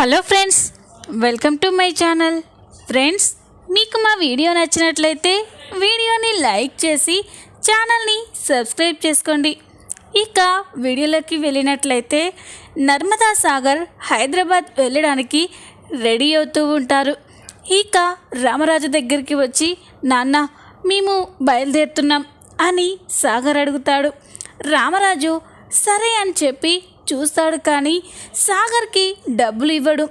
Hello friends welcome to my channel. Friends మీకు మా video నచ్చినట్లయితే వీడియోని లైక్ చేసి ఛానల్ని సబ్స్క్రైబ్ చేసుకోండి. ఇక వీడియోలోకి వెళ్ళినట్లయితే నర్మదా సాగర్ హైదరాబాద్ వెళ్ళడానికి రెడీ అవుతూ ఉంటారు. ఇక రామరాజు దగ్గరికి వచ్చి నాన్న మేము బయలుదేరుతున్నాం అని సాగర్ అడుగుతాడు. రామరాజు సరే అని చెప్పి చూస్తాడు కానీ సాగర్కి డబ్బులు ఇవ్వడు.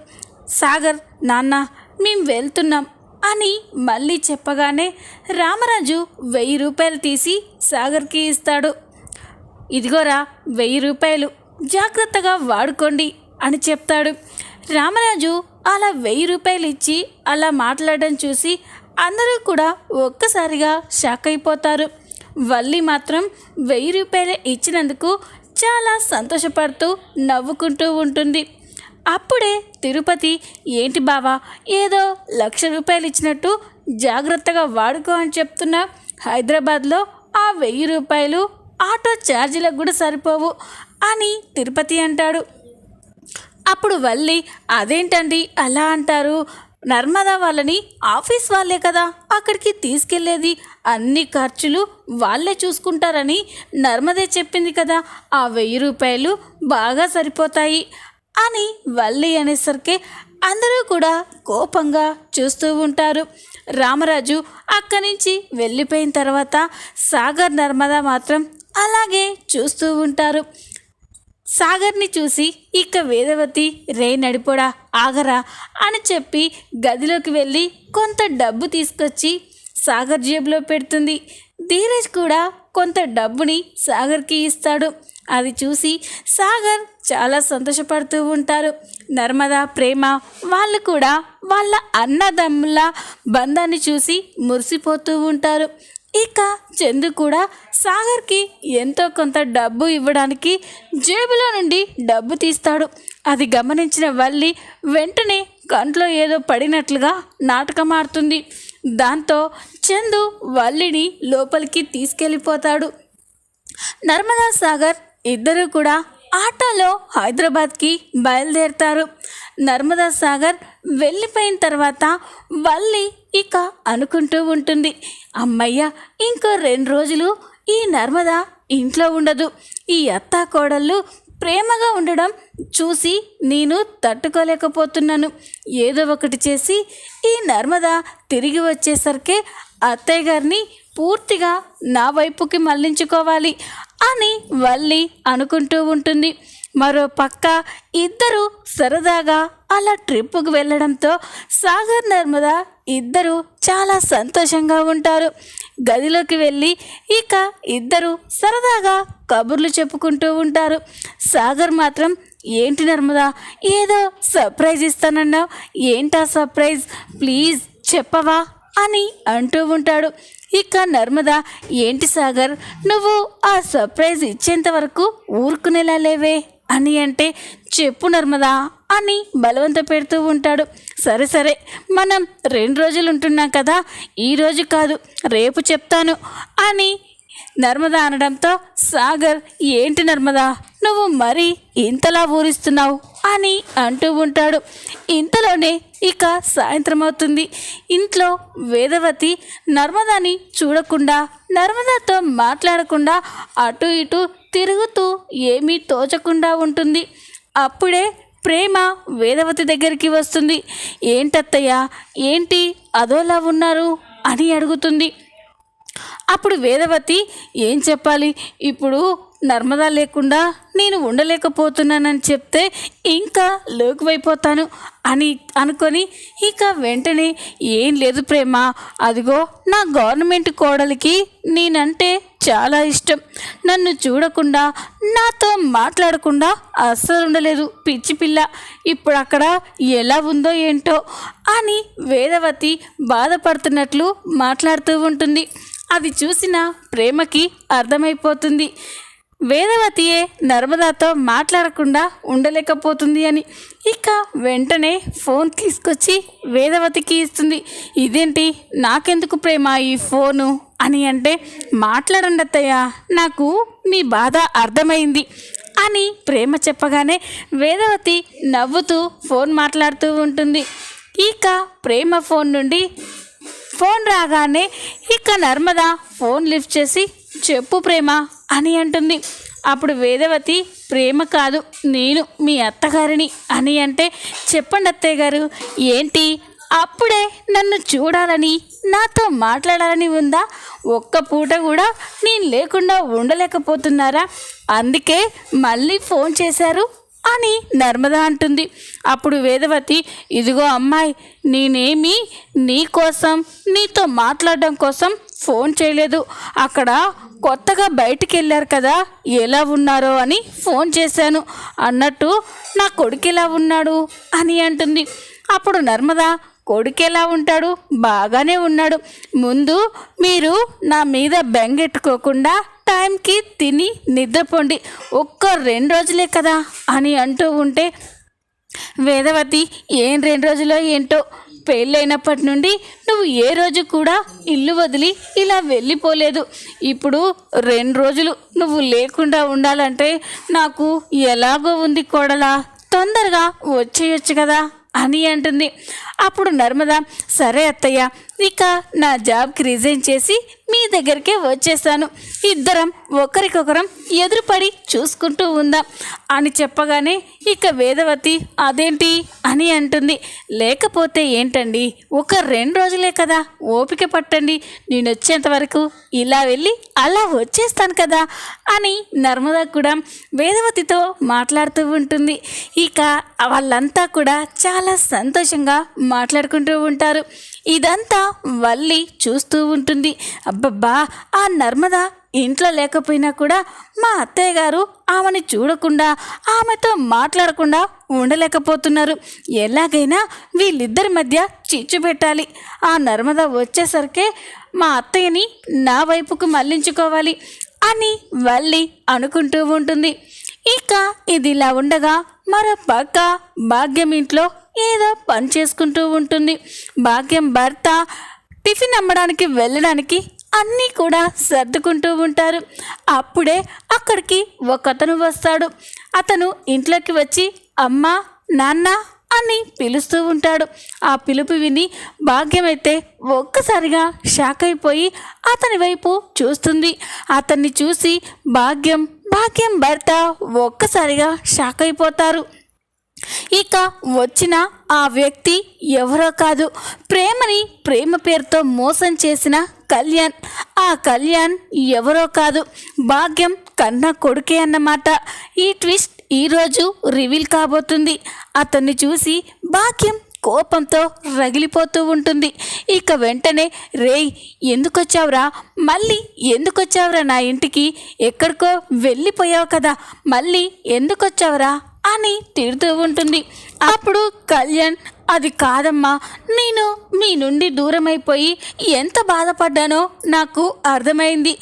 సాగర్ నాన్న మేము వెళ్తున్నాం అని మళ్ళీ చెప్పగానే రామరాజు వెయ్యి రూపాయలు తీసి సాగర్కి ఇస్తాడు. ఇదిగోరా వెయ్యి రూపాయలు జాగ్రత్తగా వాడుకోండి అని చెప్తాడు. రామరాజు అలా వెయ్యి రూపాయలు ఇచ్చి అలా మాట్లాడడం చూసి అందరూ కూడా ఒక్కసారిగా షాక్ అయిపోతారు. వల్లి మాత్రం వెయ్యి రూపాయలు ఇచ్చినందుకు చాలా సంతోషపడుతూ నవ్వుకుంటూ ఉంటుంది. అప్పుడే తిరుపతి ఏంటి బావా ఏదో లక్ష రూపాయలు ఇచ్చినట్టు జాగ్రత్తగా వాడుకో అని చెప్తున్నా. హైదరాబాద్లో ఆ వెయ్యి రూపాయలు ఆటో ఛార్జీలకు కూడా సరిపోవు అని తిరుపతి అంటాడు. అప్పుడు వల్లి అదేంటండి అలా అంటారు? నర్మదా వాళ్ళని ఆఫీస్ వాళ్ళే కదా. అక్కడికి తీసుకెళ్ళేది అన్ని ఖర్చులు వాళ్ళే చూసుకుంటారని నర్మదే చెప్పింది కదా. ఆ వెయ్యి రూపాయలు బాగా సరిపోతాయి అని వల్లి అనేసరికి అందరూ కూడా కోపంగా చూస్తూ ఉంటారు. రామరాజు అక్కడి నుంచి వెళ్ళిపోయిన తర్వాత సాగర్ నర్మదా మాత్రం అలాగే చూస్తూ ఉంటారు. సాగర్ని చూసి ఇక వేదవతి రే నడిపోడా ఆగరా అని చెప్పి గదిలోకి వెళ్ళి కొంత డబ్బు తీసుకొచ్చి సాగర్ జేబులో పెడుతుంది. ధీరజ్ కూడా కొంత డబ్బుని సాగర్కి ఇస్తాడు. అది చూసి సాగర్ చాలా సంతోషపడుతూ ఉంటారు. నర్మదా ప్రేమ వాళ్ళు కూడా వాళ్ళ అన్నదమ్ముల బంధాన్ని చూసి మురిసిపోతూ ఉంటారు. ఇక చందు కూడా సాగర్కి ఎంతో కొంత డబ్బు ఇవ్వడానికి జేబులో నుండి డబ్బు తీస్తాడు. అది గమనించిన వల్లి వెంటనే కంట్లో ఏదో పడినట్లుగా నాటకం ఆడుతుంది. దాంతో చందు వల్లిని లోపలికి తీసుకెళ్ళిపోతాడు. నర్మదా సాగర్ ఇద్దరు కూడా ఆటోలో హైదరాబాద్కి బయలుదేరుతారు. నర్మదా సాగర్ వెళ్ళిపోయిన తర్వాత వల్లి ఇక అనుకుంటూ ఉంటుంది. అమ్మయ్య ఇంకో రెండు రోజులు ఈ నర్మద ఇంట్లో ఉండదు. ఈ అత్త కోడళ్ళు ప్రేమగా ఉండడం చూసి నేను తట్టుకోలేకపోతున్నాను. ఏదో ఒకటి చేసి ఈ నర్మద తిరిగి వచ్చేసరికి అత్తయ్య గారిని పూర్తిగా నా వైపుకి మళ్ళించుకోవాలి అని వల్లి అనుకుంటూ ఉంటుంది. మరో పక్క ఇద్దరు సరదాగా అలా ట్రిప్పుకు వెళ్ళడంతో సాగర్ నర్మద ఇద్దరు చాలా సంతోషంగా ఉంటారు. గదిలోకి వెళ్ళి ఇక ఇద్దరు సరదాగా కబుర్లు చెప్పుకుంటూ ఉంటారు. సాగర్ మాత్రం ఏంటి నర్మదా ఏదో సర్ప్రైజ్ ఇస్తానన్నావు. ఏంటా సర్ప్రైజ్? ప్లీజ్ చెప్పవా? అని అంటూ ఉంటాడు. ఇక నర్మద ఏంటి సాగర్ నువ్వు ఆ సర్ప్రైజ్ ఇచ్చేంత వరకు ఊరుకునేలా లేవే? అని అంటే చెప్పు నర్మదా అని బలవంత పెడుతూ ఉంటాడు. సరే సరే మనం రెండు రోజులు ఉంటున్నాం కదా ఈరోజు కాదు రేపు చెప్తాను అని నర్మదా అనడంతో సాగర్ ఏంటి నర్మదా నువ్వు మరీ ఇంతలా ఊరిస్తున్నావు అని అంటూ ఉంటాడు. ఇంతలోనే ఇక సాయంత్రం అవుతుంది. ఇంట్లో వేదవతి నర్మదాని చూడకుండా నర్మదాతో మాట్లాడకుండా అటు ఇటు తిరుగుతూ ఏమీ తోచకుండా ఉంటుంది. అప్పుడే ప్రేమ వేదవతి దగ్గరికి వస్తుంది. ఏంటత్తయ్య ఏంటి అదోలా ఉన్నారు అని అడుగుతుంది. అప్పుడు వేదవతి ఏం చెప్పాలి? ఇప్పుడు నర్మదా లేకుండా నేను ఉండలేకపోతున్నానని చెప్తే ఇంకా లోకువైపోతాను అని అనుకొని ఇక వెంటనే ఏం లేదు ప్రేమ. అదిగో నా గవర్నమెంట్ కోడలికి నేనంటే చాలా ఇష్టం. నన్ను చూడకుండా నాతో మాట్లాడకుండా అస్సలు ఉండలేదు. పిచ్చి పిల్ల. ఇప్పుడు అక్కడ ఎలా ఉందో ఏంటో అని వేదవతి బాధపడుతున్నట్లు మాట్లాడుతూ ఉంటుంది. అది చూసిన ప్రేమకి అర్థమైపోతుంది. వేదవతియే నర్మదాతో మాట్లాడకుండా ఉండలేకపోతుంది అని. ఇక వెంటనే ఫోన్ తీసుకొచ్చి వేదవతికి ఇస్తుంది. ఇదేంటి? నాకెందుకు ప్రేమ ఈ ఫోను? అని అంటే మాట్లాడండి అత్తయ్య నాకు మీ బాధ అర్థమైంది అని ప్రేమ చెప్పగానే వేదవతి నవ్వుతూ ఫోన్ మాట్లాడుతూ ఉంటుంది. ఇక ప్రేమ ఫోన్ నుండి ఫోన్ రాగానే ఇక నర్మద ఫోన్ లిఫ్ట్ చేసి చెప్పు ప్రేమ అని అంటుంది. అప్పుడు వేదవతి ప్రేమ కాదు నేను మీ అత్తగారిని అని అంటే చెప్పండి అత్తయ్య గారు ఏంటి? అప్పుడే నన్ను చూడాలని నాతో మాట్లాడాలని ఉందా? ఒక్క పూట కూడా నేను లేకుండా ఉండలేకపోతున్నారా? అందుకే మళ్ళీ ఫోన్ చేశారు అని నర్మద అంటుంది. అప్పుడు వేదవతి ఇదిగో అమ్మాయి నేనేమి నీ కోసం నీతో మాట్లాడడం కోసం ఫోన్ చేయలేదు. అక్కడ కొత్తగా బయటికి వెళ్ళారు కదా ఎలా ఉన్నారో అని ఫోన్ చేశాను. అన్నట్టు నా కొడుకు ఎలా ఉన్నాడు? అని అంటుంది. అప్పుడు నర్మద కొడుకు ఎలా ఉంటాడు? బాగానే ఉన్నాడు. ముందు మీరు నా మీద బెంగెట్టుకోకుండా టైంకి తిని నిద్రపోండి. ఒక్క రెండు రోజులే కదా అని అంటూ ఉంటే వేదవతి ఏం రెండు రోజులో ఏంటో పెళ్ళైనప్పటి నుండి నువ్వు ఏ రోజు కూడా ఇల్లు వదిలి ఇలా వెళ్ళిపోలేదు. ఇప్పుడు రెండు రోజులు నువ్వు లేకుండా ఉండాలంటే నాకు ఎలాగో ఉంది కోడలా. తొందరగా వచ్చేయొచ్చు కదా అని అంటుంది. అప్పుడు నర్మద సరే అత్తయ్య ఇక నా జాబ్కి రిజైన్ చేసి మీ దగ్గరికే వచ్చేసాను. ఇద్దరం ఒకరికొకరం ఎదురుపడి చూసుకుంటూ ఉందాం. అని చెప్పగానే ఇక వేదవతి అదేంటి? అని అంటుంది. లేకపోతే ఏంటండి ఒక రెండు రోజులే కదా ఓపిక పట్టండి నేను వచ్చేంత వరకు ఇలా వెళ్ళి అలా వచ్చేస్తాను కదా అని నర్మద కూడా వేదవతితో మాట్లాడుతూ ఉంటుంది. ఇక వాళ్ళంతా కూడా చాలా సంతోషంగా మాట్లాడుకుంటూ ఉంటారు. ఇదంతా వల్లి చూస్తూ ఉంటుంది. అబ్బబ్బా ఆ నర్మద ఇంట్లో లేకపోయినా కూడా మా అత్తయ్య గారు ఆమెని చూడకుండా ఆమెతో మాట్లాడకుండా ఉండలేకపోతున్నారు. ఎలాగైనా వీళ్ళిద్దరి మధ్య చిచ్చు పెట్టాలి. ఆ నర్మద వచ్చేసరికే మా అత్తయ్యని నా వైపుకు మళ్ళించుకోవాలి అని వల్లి అనుకుంటూ ఉంటుంది. ఇక ఇది ఇలా ఉండగా మరో పక్క భాగ్యం ఇంట్లో ఏదో పని చేసుకుంటూ ఉంటుంది. భాగ్యం భర్త టిఫిన్ అమ్మడానికి వెళ్ళడానికి అన్నీ కూడా సర్దుకుంటూ ఉంటారు. అప్పుడే అక్కడికి ఒకతను వస్తాడు. అతను ఇంట్లోకి వచ్చి అమ్మ నాన్న అని పిలుస్తూ ఉంటాడు. ఆ పిలుపు విని భాగ్యమైతే ఒక్కసారిగా షాక్ అయిపోయి అతని వైపు చూస్తుంది. అతన్ని చూసి భాగ్యం భాగ్యం భర్త ఒక్కసారిగా షాక్ అయిపోతారు. ఇక వచ్చిన ఆ వ్యక్తి ఎవరో కాదు. ప్రేమని ప్రేమ పేరుతో మోసం చేసిన కళ్యాణ్. ఆ కళ్యాణ్ ఎవరో కాదు. భాగ్యం కన్న కొడుకే అన్నమాట. ఈ ట్విస్ట్ ఈరోజు రివీల్ కాబోతుంది. అతన్ని చూసి భాగ్యం కోపంతో రగిలిపోతూ ఉంటుంది. ఇక వెంటనే రేయ్ ఎందుకొచ్చావురా? మళ్ళీ ఎందుకొచ్చావురా నా ఇంటికి? ఎక్కడికో వెళ్ళిపోయావు కదా. మళ్ళీ ఎందుకొచ్చావురా? అని తిడుతూ ఉంటుంది. అప్పుడు కళ్యాణ్ అది కాదమ్మా నేను మీ నుండి దూరమైపోయి ఎంత బాధపడ్డానో నాకు అర్థమైంది.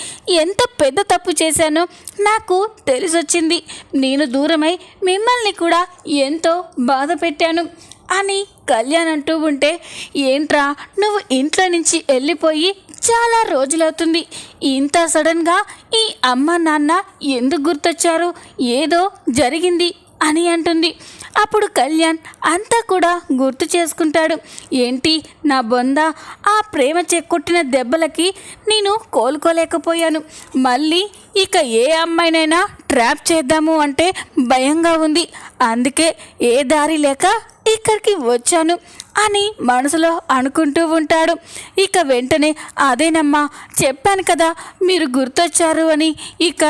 ఎంత పెద్ద తప్పు చేశానో నాకు తెలిసొచ్చింది. నేను దూరమై మిమ్మల్ని కూడా ఎంతో బాధ పెట్టాను అని కళ్యాణ్ అంటూ ఉంటే ఏంట్రా నువ్వు ఇంట్లో నుంచి వెళ్ళిపోయి చాలా రోజులవుతుంది. ఇంత సడన్గా ఈ అమ్మ నాన్న ఎందుకు గుర్తొచ్చారు? ఏదో జరిగింది. అని అంటుంది. అప్పుడు కళ్యాణ్ అంతా కూడా గుర్తు చేసుకుంటాడు. ఏంటి నా బొంద? ఆ ప్రేమ చెక్కొట్టిన దెబ్బలకి నేను కోలుకోలేకపోయాను. మళ్ళీ ఇక ఏ అమ్మాయినైనా ట్రాప్ చేద్దాము అంటే భయంగా ఉంది. అందుకే ఏ దారి లేక ఇక్కడికి వచ్చాను. అని మనసులో అనుకుంటూ ఉంటాడు. ఇక వెంటనే అదేనమ్మా చెప్పాను కదా మీరు గుర్తొచ్చారు అని. ఇక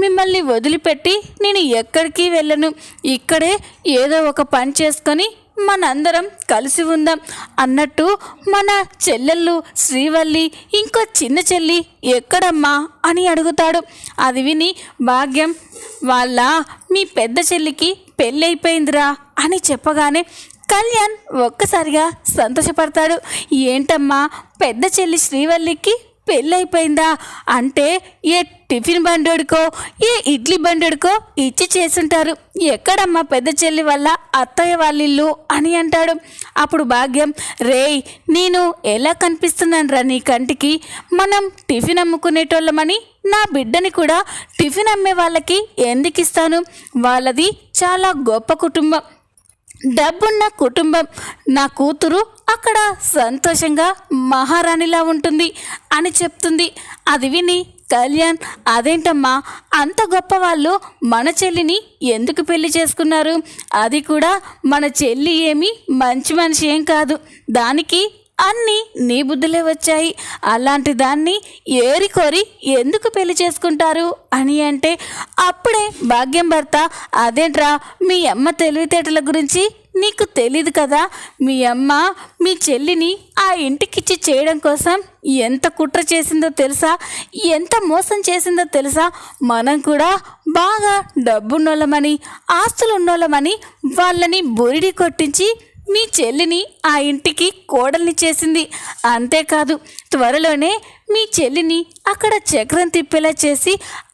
మిమ్మల్ని వదిలిపెట్టి నేను ఎక్కడికి వెళ్ళను. ఇక్కడే ఏదో ఒక పని చేసుకొని మనందరం కలిసి ఉందాం అన్నట్టు మన చెల్లెళ్ళు శ్రీవల్లి ఇంకో చిన్న చెల్లి ఎక్కడమ్మా అని అడుగుతాడు. అది విని భాగ్యం వాళ్ళ మీ పెద్ద చెల్లికి పెళ్ళైపోయిందిరా అని చెప్పగానే కళ్యాణ్ ఒక్కసారిగా సంతోషపడతాడు. ఏంటమ్మా పెద్ద చెల్లి శ్రీవల్లికి పెళ్ళైపోయిందా? అంటే ఏ టిఫిన్ బండుడుకో ఏ ఇడ్లీ బండోడికో ఇచ్చి చేసుంటారు. ఎక్కడమ్మా పెద్ద చెల్లి వల్ల అత్తయ్య వాళ్ళ ఇల్లు అని అంటాడు. అప్పుడు భాగ్యం రేయ్ నేను ఎలా కనిపిస్తున్నాను రా నీ కంటికి? మనం టిఫిన్ అమ్ముకునేటోళ్ళమని నా బిడ్డని కూడా టిఫిన్ అమ్మే వాళ్ళకి ఎందుకు ఇస్తాను వాళ్ళది చాలా గొప్ప కుటుంబం. డబ్బున్న కుటుంబం. నా కూతురు అక్కడ సంతోషంగా మహారాణిలా ఉంటుంది అని చెప్తుంది. అది విని కళ్యాణ్ అదేంటమ్మా అంత గొప్ప వాళ్ళు మన చెల్లిని ఎందుకు పెళ్ళి చేసుకున్నారు? అది కూడా మన చెల్లి ఏమి మంచి మనిషి ఏం కాదు. దానికి అన్నీ నీ బుద్ధులే వచ్చాయి. అలాంటి దాన్ని ఏరికోరి ఎందుకు పెళ్ళి చేసుకుంటారు? అని అంటే అప్పుడే భాగ్యం భర్త అదేంట్రా మీ అమ్మ తెలివితేటల గురించి నీకు తెలీదు కదా. మీ అమ్మ మీ చెల్లిని ఆ ఇంటికిచ్చి చేయడం కోసం ఎంత కుట్ర చేసిందో తెలుసా? ఎంత మోసం చేసిందో తెలుసా? మనం కూడా బాగా డబ్బున్నోళ్ళమని ఆస్తులు ఉన్నోళ్ళమని వాళ్ళని బురిడి కొట్టించి మీ చెల్లిని ఆ ఇంటికి కోడల్ని చేసింది. అంతేకాదు త్వరలోనే మీ చెల్లిని అక్కడ చక్రం తిప్పేలా చేసి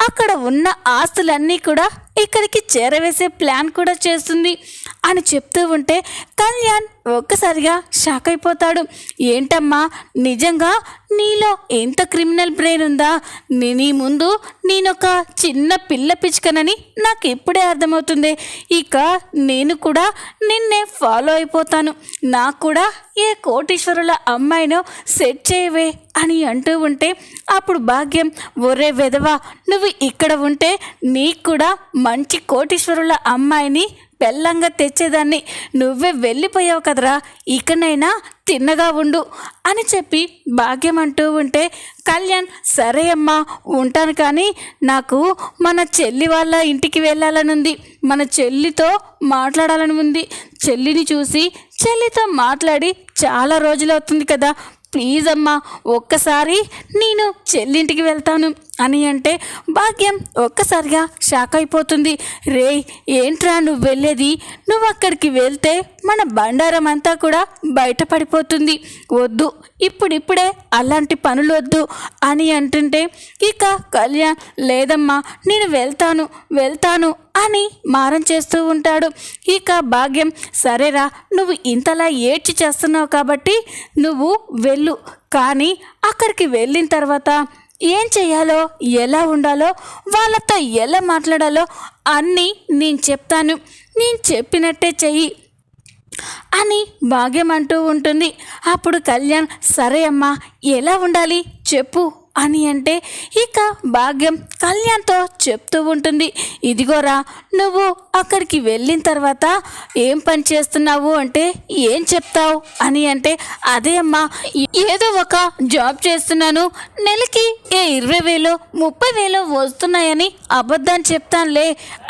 అక్కడ ఉన్న ఆస్తులన్నీ కూడా ఇక్కడికి చేరవేసే ప్లాన్ కూడా చేస్తుంది అని చెప్తూ ఉంటే కళ్యాణ్ ఒక్కసారిగా షాక్ అయిపోతాడు. ఏంటమ్మా నిజంగా నీలో ఎంత క్రిమినల్ బ్రెయిన్ ఉందా? నీ ముందు నేనొక చిన్న పిల్ల పిచ్చుకనని నాకు ఇప్పుడే అర్థమవుతుంది. ఇక నేను కూడా నిన్నే ఫాలో అయిపోతాను. నాకు కూడా ఏ కోటీశ్వరుల అమ్మాయినో సెట్ చేయవే. అని అంటూ ఉంటే అప్పుడు భాగ్యం ఒరే వెధవా నువ్వు ఇక్కడ ఉంటే నీకు కూడా మంచి కోటీశ్వరుల అమ్మాయిని బెల్లంగా తెచ్చేదాన్ని. నువ్వే వెళ్ళిపోయావు కదరా ఇకనైనా తిన్నగా ఉండు అని చెప్పి భాగ్యం అంటూ ఉంటే కళ్యాణ్ సరే అమ్మా ఉంటాను కానీ నాకు మన చెల్లి వాళ్ళ ఇంటికి వెళ్ళాలని ఉంది మన చెల్లితో మాట్లాడాలని ఉంది. చెల్లిని చూసి చెల్లితో మాట్లాడి చాలా రోజులు అవుతుంది కదా ప్లీజ్ అమ్మా ఒక్కసారి నేను చెల్లింటికి వెళ్తాను. అని అంటే భాగ్యం ఒక్కసారిగా షాక్ అయిపోతుంది. రే ఏంట్రా నువ్వు వెళ్ళేది? నువ్వు అక్కడికి వెళ్తే మన బండారం అంతా కూడా బయటపడిపోతుంది వద్దు ఇప్పుడిప్పుడే అలాంటి పనులు వద్దు అని అంటుంటే ఇక కళ్యాణ్ లేదమ్మా నేను వెళ్తాను వెళ్తాను అని మారం చేస్తూ ఉంటాడు. ఇక భాగ్యం సరేరా నువ్వు ఇంతలా ఏడ్చి చేస్తున్నావు కాబట్టి నువ్వు వెళ్ళు. కానీ అక్కడికి వెళ్ళిన తర్వాత ఏం చేయాలో ఎలా ఉండాలో వాళ్ళతో ఎలా మాట్లాడాలో అన్నీ నేను చెప్తాను. నేను చెప్పినట్టే చెయ్యి అని భాగ్యం అంటూ ఉంటుంది. అప్పుడు కళ్యాణ్ సరే అమ్మా ఎలా ఉండాలి? చెప్పు. అని అంటే ఇక భాగ్యం కళ్యాణ్తో చెప్తూ ఉంటుంది. ఇదిగోరా నువ్వు అక్కడికి వెళ్ళిన తర్వాత ఏం పని చేస్తున్నావు అంటే ఏం చెప్తావు అని అంటే అదే అమ్మా ఏదో ఒక జాబ్ చేస్తున్నాను. నెలకి ఏ ఇరవై వేలు ముప్పై వేలు వస్తున్నాయని అబద్ధాన్ని చెప్తానులే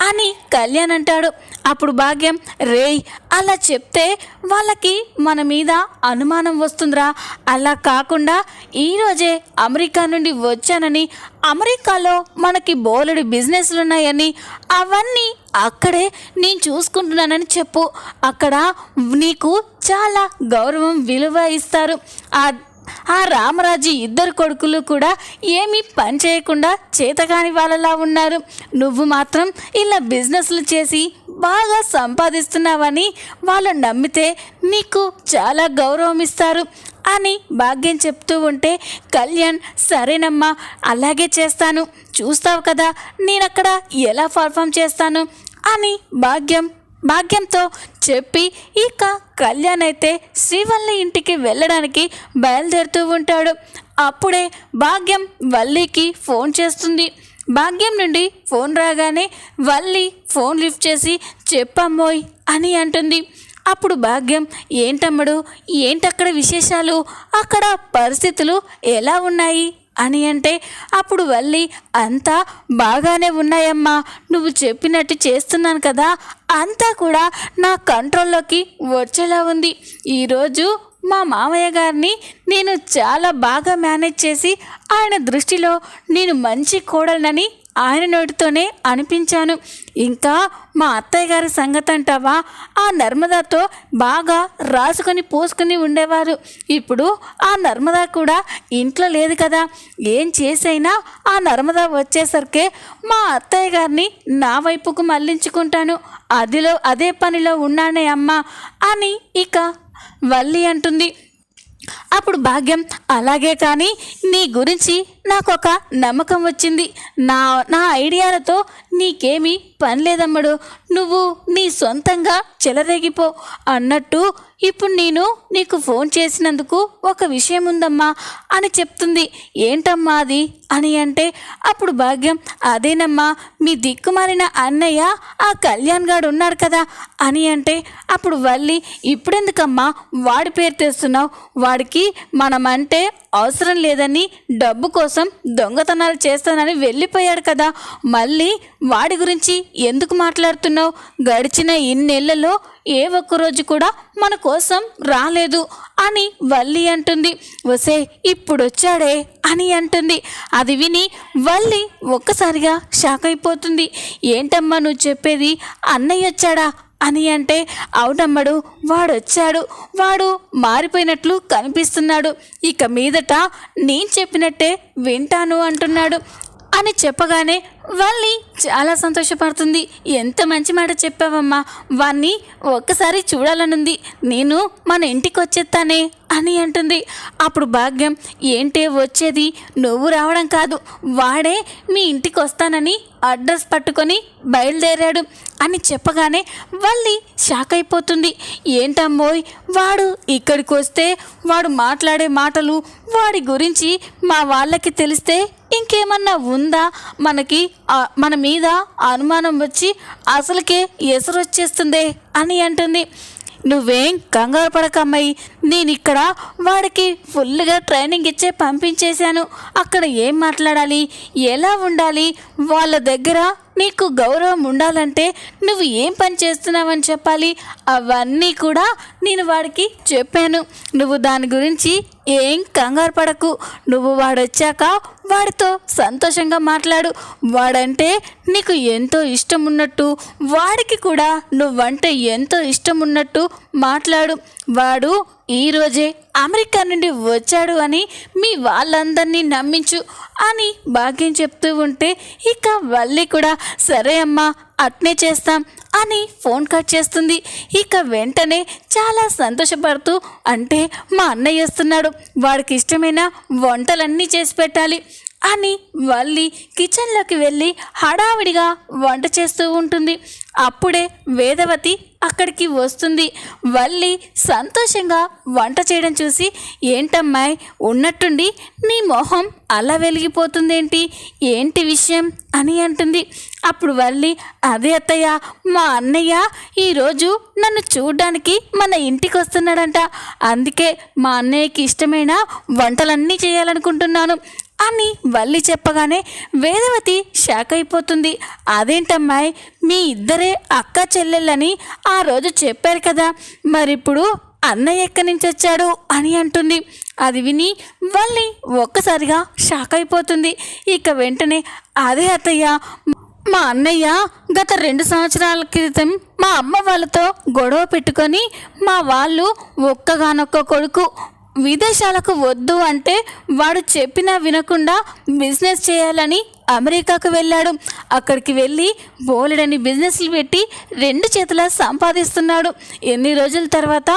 అని కళ్యాణ్ అంటాడు. అప్పుడు భాగ్యం రేయ్ అలా చెప్తే వాళ్ళకి మన మీద అనుమానం వస్తుందిరా. అలా కాకుండా ఈరోజే అమెరికా నుండి వచ్చానని అమెరికాలో మనకి బోలెడు బిజినెస్లు ఉన్నాయని అవన్నీ అక్కడే నేను చూసుకుంటున్నానని చెప్పు. అక్కడ నీకు చాలా గౌరవం విలువ ఇస్తారు. ఆ రామరాజు ఇద్దరు కొడుకులు కూడా ఏమీ పని చేయకుండా చేతకాని వాళ్ళలా ఉన్నారు. నువ్వు మాత్రం ఇలా బిజినెస్లు చేసి బాగా సంపాదిస్తున్నావని వాళ్ళు నమ్మితే నీకు చాలా గౌరవం ఇస్తారు అని భాగ్యం చెప్తూ ఉంటే కళ్యాణ్ సరేనమ్మా అలాగే చేస్తాను. చూస్తావు కదా నేను అక్కడ ఎలా పర్ఫామ్ చేస్తాను? అని భాగ్యం భాగ్యంతో చెప్పి ఇక కళ్యాణ్ అయితే శ్రీవల్లి ఇంటికి వెళ్ళడానికి బయలుదేరుతూ ఉంటాడు. అప్పుడే భాగ్యం వల్లికి ఫోన్ చేస్తుంది. భాగ్యం నుండి ఫోన్ రాగానే వల్లి ఫోన్ లిఫ్ట్ చేసి చెప్పమ్మోయ్ అని అంటుంది. అప్పుడు భాగ్యం ఏంటమ్మడు? ఏంటక్కడ విశేషాలు? అక్కడ పరిస్థితులు ఎలా ఉన్నాయి? అని అంటే అప్పుడు వల్లి అంతా బాగానే ఉన్నాయమ్మా. నువ్వు చెప్పినట్టు చేస్తున్నాను కదా. అంతా కూడా నా కంట్రోల్లోకి వచ్చేలా ఉంది. ఈరోజు మా మామయ్య గారిని నేను చాలా బాగా మేనేజ్ చేసి ఆయన దృష్టిలో నేను మంచి కోడలనని ఆయన నోటితోనే అనిపించాను. ఇంకా మా అత్తయ్య గారి సంగతి అంటావా ఆ నర్మదాతో బాగా రాసుకొని పోసుకొని ఉండేవారు. ఇప్పుడు ఆ నర్మదా కూడా ఇంట్లో లేదు కదా. ఏం చేసైనా ఆ నర్మదా వచ్చేసరికి మా అత్తయ్య గారిని నా వైపుకు మళ్ళించుకుంటాను అదిలో అదే పనిలో ఉన్నానే అమ్మా అని ఇక వల్లి అంటుంది. అప్పుడు భాగ్యం అలాగే కానీ నీ గురించి నాకు ఒక నమ్మకం వచ్చింది. నా నా ఐడియాలతో నీకేమీ పనిలేదమ్మడు నువ్వు నీ సొంతంగా చెలరేగిపో అన్నట్టు ఇప్పుడు నేను నీకు ఫోన్ చేసినందుకు ఒక విషయం ఉందమ్మా అని చెప్తుంది. ఏంటమ్మా అది? అని అంటే అప్పుడు భాగ్యం అదేనమ్మా మీ దిక్కుమాలిన అన్నయ్య ఆ కళ్యాణ్ గాడు ఉన్నాడు కదా అని అంటే అప్పుడు వల్లి ఇప్పుడెందుకమ్మా వాడి పేరు తెస్తున్నావు? వాడికి మనమంటే అవసరం లేదని డబ్బు కోసం దొంగతనాలు చేస్తానని వెళ్ళిపోయాడు కదా. మళ్ళీ వాడి గురించి ఎందుకు మాట్లాడుతున్నావు? గడిచిన ఇన్నేళ్ళలో ఏ ఒక్క రోజు కూడా మన కోసం రాలేదు అని వల్లి అంటుంది. వసే ఇప్పుడు వచ్చాడే అని అంటుంది. అది విని వల్లి ఒక్కసారిగా షాక్ అయిపోతుంది ఏంటమ్మా నువ్వు చెప్పేది? అన్నయ్య వచ్చాడా? అని అంటే అవునమ్మడు వాడు వచ్చాడు వాడు మారిపోయినట్లు కనిపిస్తున్నాడు. ఇక మీదట నేను చెప్పినట్టే వింటాను అంటున్నాడు. అని చెప్పగానే వాళ్ళని చాలా సంతోషపడుతుంది. ఎంత మంచి మాట చెప్పావమ్మా. వాణ్ణి ఒక్కసారి చూడాలనుంది. నేను మన ఇంటికి వచ్చేస్తానే అని అంటుంది. అప్పుడు భాగ్యం ఏంటే వచ్చేది? నువ్వు రావడం కాదు. వాడే మీ ఇంటికి వస్తానని అడ్రస్ పట్టుకొని బయలుదేరాడు అని చెప్పగానే వల్లి షాక్ అయిపోతుంది. ఏంటమ్మోయ్ వాడు ఇక్కడికి వస్తే వాడు మాట్లాడే మాటలు వాడి గురించి మా వాళ్ళకి తెలిస్తే ఇంకేమన్నా ఉందా? మనకి మన మీద అనుమానం వచ్చి అసలుకే ఎసరు వచ్చేస్తుందే అని అంటుంది. నువ్వేం కంగారు పడకమ్మాయి. నేను ఇక్కడ వాడికి ఫుల్గా ట్రైనింగ్ ఇచ్చే పంపించేశాను. అక్కడ ఏం మాట్లాడాలి? ఎలా ఉండాలి? వాళ్ళ దగ్గర నీకు గౌరవం ఉండాలంటే నువ్వు ఏం పని చేస్తున్నావని చెప్పాలి? అవన్నీ కూడా నేను వాడికి చెప్పాను. నువ్వు దాని గురించి ఏం కంగారు పడకు. నువ్వు వాడొచ్చాక వాడితో సంతోషంగా మాట్లాడు. వాడంటే నీకు ఎంతో ఇష్టం ఉన్నట్టు వాడికి కూడా నువ్వంటే ఎంతో ఇష్టం ఉన్నట్టు మాట్లాడు. వాడు ఈరోజే అమెరికా నుండి వచ్చాడు అని మీ వాళ్ళందరినీ నమ్మించు అని భాగ్యం చెప్తూ ఉంటే ఇక వల్లి కూడా సరే అమ్మా అట్నే చేస్తాం అని ఫోన్ కట్ చేస్తుంది. ఇక వెంటనే చాలా సంతోషపడుతూ అంటే మా అన్నయ్య వస్తున్నాడు వాడికి ఇష్టమైన వంటలన్నీ చేసి పెట్టాలి అని వల్లి కిచెన్లోకి వెళ్ళి హడావిడిగా వంట చేస్తూ ఉంటుంది. అప్పుడే వేదవతి అక్కడికి వస్తుంది. వల్లి సంతోషంగా వంట చేయడం చూసి ఏంటమ్మాయి ఉన్నట్టుండి నీ మొహం అలా వెలిగిపోతుందేంటి? ఏంటి విషయం? అని అంటుంది. అప్పుడు వల్లి అదే అత్తయ్య మా అన్నయ్య ఈరోజు నన్ను చూడ్డానికి మన ఇంటికి వస్తున్నాడంట అందుకే మా అన్నయ్యకి ఇష్టమైన వంటలన్నీ చేయాలనుకుంటున్నాను. అని వల్లి చెప్పగానే వేదవతి షాక్ అయిపోతుంది అదేంటమ్మాయి? మీ ఇద్దరే అక్క చెల్లెళ్ళని ఆ రోజు చెప్పారు కదా. మరిప్పుడు అన్నయ్య ఎక్కడి నుంచి వచ్చాడు? అని అంటుంది. అది విని వల్లి ఒక్కసారిగా షాక్ అయిపోతుంది ఇక వెంటనే అదే అత్తయ్య మా అన్నయ్య గత రెండు సంవత్సరాల క్రితం మా అమ్మ వాళ్ళతో గొడవ పెట్టుకొని మా వాళ్ళు ఒక్కగానొక్క కొడుకు విదేశాలకు వద్దు అంటే వాడు చెప్పినా వినకుండా బిజినెస్ చేయాలని అమెరికాకు వెళ్ళాడు. అక్కడికి వెళ్ళి బోలెడని బిజినెస్లు పెట్టి రెండు చేతుల సంపాదిస్తున్నాడు. ఎన్ని రోజుల తర్వాత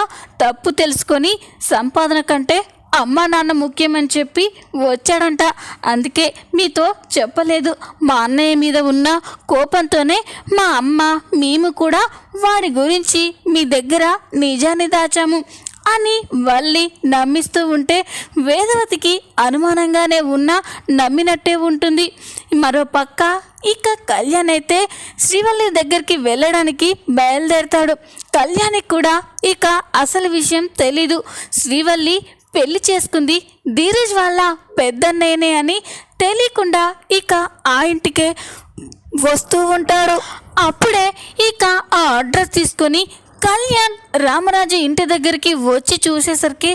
తప్పు తెలుసుకొని సంపాదన కంటే అమ్మ నాన్న ముఖ్యమని చెప్పి వచ్చాడంట. అందుకే మీతో చెప్పలేదు. మా అన్నయ్య మీద ఉన్న కోపంతోనే మా అమ్మ మేము కూడా వాడి గురించి మీ దగ్గర నిజాన్ని దాచాము. అని వల్లి నమ్మిస్తూ ఉంటే వేదవతికి అనుమానంగానే ఉన్నా నమ్మినట్టే ఉంటుంది. మరో పక్క ఇక కళ్యాణ్ అయితే శ్రీవల్లి దగ్గరికి వెళ్ళడానికి బయలుదేరతాడు. కళ్యాణ్కి కూడా ఇక అసలు విషయం తెలీదు. శ్రీవల్లి పెళ్ళి చేసుకుంది ధీరజ్ వాళ్ళ పెద్దన్నయ్యనే అని తెలియకుండా ఇక ఆ ఇంటికే వస్తూ ఉంటాడు. అప్పుడే ఇక ఆ అడ్రస్ తీసుకొని కళ్యాణ్ రామరాజు ఇంటి దగ్గరికి వచ్చి చూసేసరికి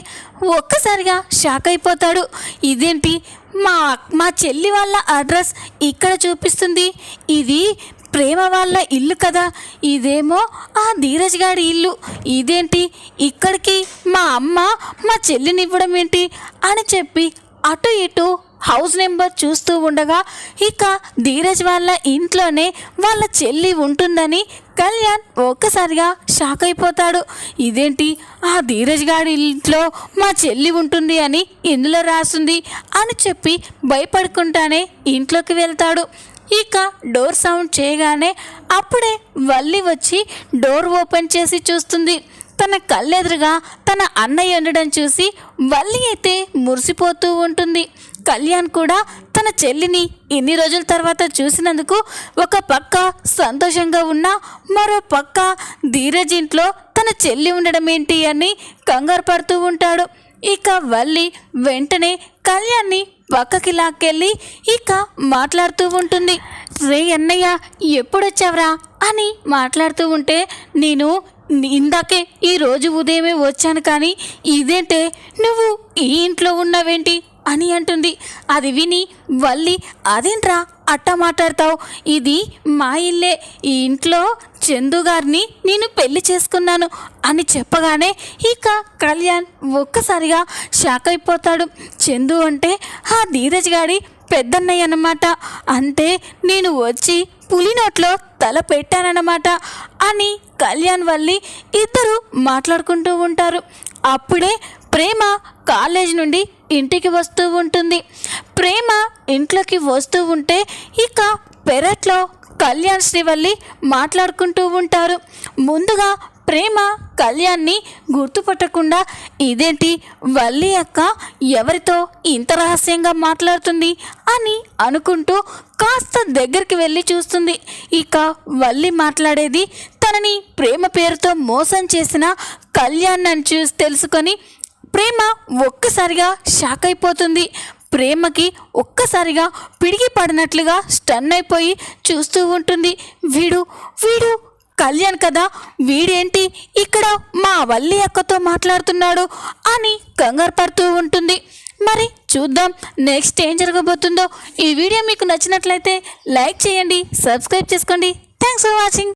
ఒక్కసారిగా షాక్ అయిపోతాడు. ఇదేంటి? మా మా చెల్లి వాళ్ళ అడ్రస్ ఇక్కడ చూపిస్తుంది. ఇది ప్రేమ వాళ్ళ ఇల్లు కదా. ఇదేమో ఆ ధీరజ్ గారి ఇల్లు. ఇదేంటి? ఇక్కడికి మా అమ్మ మా చెల్లిని ఇవ్వడం ఏంటి? అని చెప్పి అటు ఇటు హౌస్ నెంబర్ చూస్తూ ఉండగా ఇక ధీరజ్ వాళ్ళ ఇంట్లోనే వాళ్ళ చెల్లి ఉంటుందని కళ్యాణ్ ఒక్కసారిగా షాక్ అయిపోతాడు. ఇదేంటి? ఆ ధీరజ్ గారి ఇంట్లో మా చెల్లి ఉంటుంది అని ఇందులో రాస్తుంది అని చెప్పి భయపడుకుంటానే ఇంట్లోకి వెళ్తాడు. ఇక డోర్ సౌండ్ చేయగానే అప్పుడే వల్లి వచ్చి డోర్ ఓపెన్ చేసి చూస్తుంది. తన కళ్ళెదురుగా తన అన్నయ్య ఉండడం చూసి వల్లి అయితే మురిసిపోతూ ఉంటుంది. కళ్యాణ్ కూడా తన చెల్లిని ఇన్ని రోజుల తర్వాత చూసినందుకు ఒక పక్క సంతోషంగా ఉన్నా మరో పక్క ధీరజ్ ఇంట్లో తన చెల్లి ఉండడం ఏంటి అని కంగారు పడుతూ ఉంటాడు. ఇక వల్లి వెంటనే కళ్యాణ్ని పక్కకి లాక్కెళ్ళి ఇక మాట్లాడుతూ ఉంటుంది. రే అన్నయ్య ఎప్పుడొచ్చావురా? అని మాట్లాడుతూ ఉంటే నేను ఇందాకే ఈ రోజు ఉదయమే వచ్చాను కానీ ఇదేంటే నువ్వు ఈ ఇంట్లో ఉన్నావేంటి? అని అంటుంది. అది విని వల్లి అదేంట్రా అట్ట మాట్లాడతావు? ఇది మా ఇల్లే. ఈ ఇంట్లో చందు గారిని నేను పెళ్ళి చేసుకున్నాను అని చెప్పగానే ఇక కళ్యాణ్ ఒక్కసారిగా షాక్ అయిపోతాడు. చందు అంటే ఆ ధీరజ్ గారి పెద్దన్నయ్య అన్నమాట. అంటే నేను వచ్చి పులి నోట్లో తల పెట్టానన్నమాట అని కళ్యాణ్ వల్లి ఇద్దరు మాట్లాడుకుంటూ ఉంటారు. అప్పుడే ప్రేమ కాలేజ్ నుండి ఇంటికి వస్తూ ఉంటుంది. ప్రేమ ఇంట్లోకి వస్తూ ఉంటే ఇక పెరట్లో కళ్యాణ్ శ్రీవల్లి మాట్లాడుకుంటూ ఉంటారు. ముందుగా ప్రేమ కళ్యాణ్ని గుర్తుపట్టకుండా ఇదేంటి వల్లి అక్క ఎవరితో ఇంత రహస్యంగా మాట్లాడుతుంది అని అనుకుంటూ కాస్త దగ్గరికి వెళ్ళి చూస్తుంది. ఇక వల్లి మాట్లాడేది తనని ప్రేమ పేరుతో మోసం చేసిన కళ్యాణ్ అని చూసి తెలుసుకొని ప్రేమ ఒక్కసారిగా షాక్ అయిపోతుంది. ప్రేమకి ఒక్కసారిగా పిడిగి పడినట్లుగా స్టన్ అయిపోయి చూస్తూ ఉంటుంది. వీడు వీడు కళ్యాణ్ కదా వీడేంటి ఇక్కడ మా వల్లి అక్కతో మాట్లాడుతున్నాడు అని కంగారు పడుతూ ఉంటుంది. మరి చూద్దాం నెక్స్ట్ ఏం జరగబోతుందో. ఈ వీడియో మీకు నచ్చినట్లయితే లైక్ చేయండి సబ్స్క్రైబ్ చేసుకోండి. Thanks for watching.